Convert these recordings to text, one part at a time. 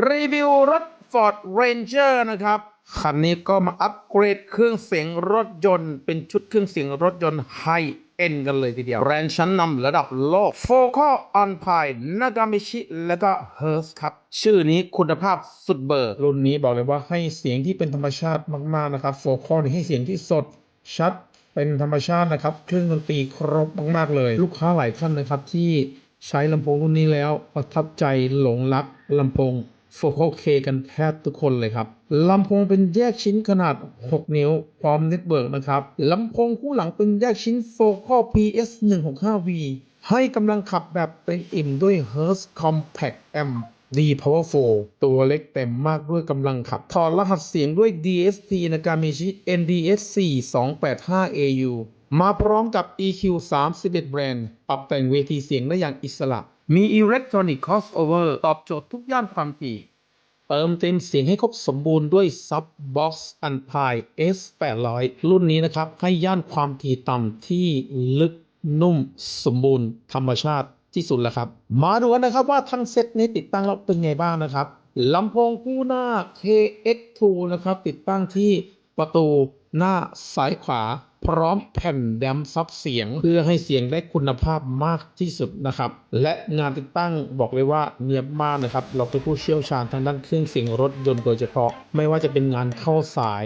รีวิวรถ Ford Ranger นะครับ คันนี้ก็มาอัปเกรดเครื่องเสียงรถยนต์ เป็นชุดเครื่องเสียงรถยนต์ไฮเอ็นกันเลยทีเดียว แบรนด์ชั้นนำระดับโลก Focal on Pi Nagamichi และก็ Hertz ครับ ชื่อนี้คุณภาพสุดเบอร์ รุ่นนี้บอกเลยว่าให้เสียงที่เป็นธรรมชาติมาก ๆ นะครับโฟคอลให้เสียงที่สดชัดเป็นธรรมชาตินะครับเครื่องดนตรีครบมาก ๆ เลย ลูกค้าหลายท่านนะครับที่ใช้ลำโพงรุ่นนี้แล้วประทับใจหลงรักลำโพง โฟคอลเคกันแทบทุกคนเลยครับลำโพงเป็นแยกชิ้นขนาด 6 นิ้ว พร้อมเน็ตเวิร์กนะครับลำโพงคู่หลังเป็นแยกชิ้นโฟคอล PS 165V ให้กำลังขับแบบเต็มอิ่มด้วย Hertz Compact Amp D Powerful ตัวเล็กเต็มมากด้วยกำลังขับ ถอดรหัสเสียงด้วย DSP Nagamichi NDS4 285AU มาพร้อมกับ EQ 31 แบรนด์ ปรับแต่งเวทีเสียงได้อย่างอิสระ มี Electronic Crossover ตอบโจทย์ทุกย่านความถี่ เติมเต็มเสียงให้ครบสมบูรณ์ด้วย Subbox Unpie S800 รุ่นนี้นะครับ ให้ย่านความถี่ต่ำที่ลึกนุ่มสมบูรณ์ ธรรมชาติที่สุดแล้วครับ มาดูกันนะครับว่าทั้งเซตนี้ติดตั้งแล้วเป็นไงบ้างนะครับลำโพงคู่หน้า KX2 นะครับ ติดตั้งที่ประตูหน้าซ้ายขวา พร้อมแผ่นแดมซับเสียง เพื่อให้เสียงได้คุณภาพมากที่สุดนะครับ และงานติดตั้งบอกเลยว่าเนียบมากนะครับ เราเป็นผู้เชี่ยวชาญทางด้านเครื่องเสียงรถยนต์โดยเฉพาะ ไม่ว่าจะเป็นงานเข้าสาย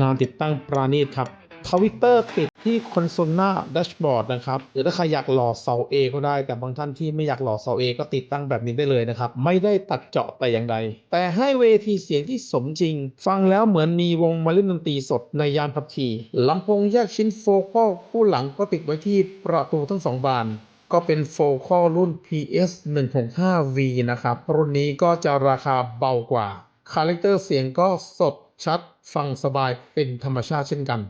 งานติดตั้งปราณีตครับ ทวิตเตอร์ติดที่คอนโซลหน้าแดชบอร์ดนะครับ หรือถ้าใครอยากหล่อเสา A ก็ได้ แต่บางท่านที่ไม่อยากหล่อเสา A ก็ติดตั้งแบบนี้ได้เลยนะครับ ไม่ได้ตัดเจาะแต่อย่างใด แต่ให้เวทีเสียงที่สมจริง ฟังแล้วเหมือนมีวงมาเล่นดนตรีสดในยานพับขี่ลำโพงแยกชิ้นโฟกัลคู่หลังก็ติดไว้ที่ประตูทั้งสองบานก็เป็นโฟคอลรุ่น PS 165V นะครับ รุ่นนี้ก็จะราคาเบากว่า คาแรคเตอร์เสียงก็สดชัด ฟังสบายเป็นธรรมชาติเช่นกัน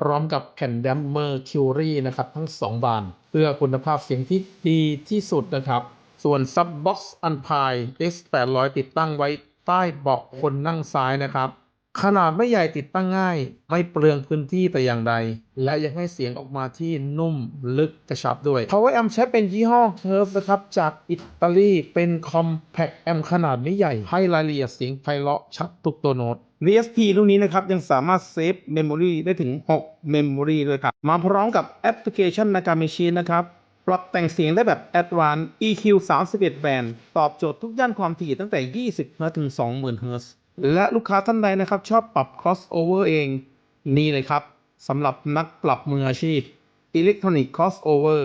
พร้อมกับแผ่นแดมเมอร์คิวรี่นะครับทั้ง 2 บาน เพื่อคุณภาพเสียงที่ดีที่สุดนะครับ ส่วนซับบ็อกซ์อันพาย X800 ติดตั้งไว้ใต้เบาะคนนั่งซ้ายนะครับ ขนาดไม่ใหญ่ติดตั้งง่าย ไม่เปลืองพื้นที่แต่อย่างใด และยังให้เสียงออกมาที่นุ่มลึกกระชับด้วย Power Amp ใช้เป็นยี่ห้อ Hertz นะครับจากอิตาลีเป็น Compact Amp ขนาดไม่ใหญ่ ให้รายละเอียดเสียงไพเราะชัดทุกตัวโน้ต VSP รุ่นนี้นะครับ ยังสามารถเซฟเมมโมรีได้ถึง6 Memory ด้วยครับ มาพร้อมกับแอปพลิเคชัน Nagamichi นะครับปรับแต่งเสียงได้แบบ Advanced EQ 31 แบนด์ตอบโจทย์ทุกย่านความถี่ตั้งแต่ 20 Hz ถึง 20,000 Hz และลูกค้าท่านใดนะครับ ชอบปรับ crossover เอง นี่เลยครับสำหรับนักปรับมืออาชีพ Electronic crossover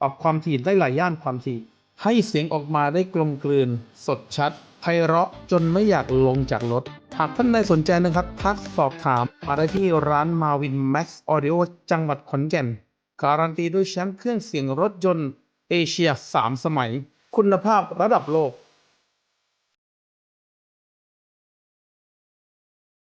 ปรับความถี่ได้หลายย่านความถี่ ให้เสียงออกมาได้กลมกลืน สดชัดไพเราะจนไม่อยากลงจากรถ หากท่านใดสนใจนะครับทักสอบถามมาได้ที่ร้านมาวิน Max Audio จังหวัดขอนแก่น การันตีด้วยแชมป์เครื่องเสียงรถยนต์เอเชีย 3 สมัย คุณภาพระดับโลก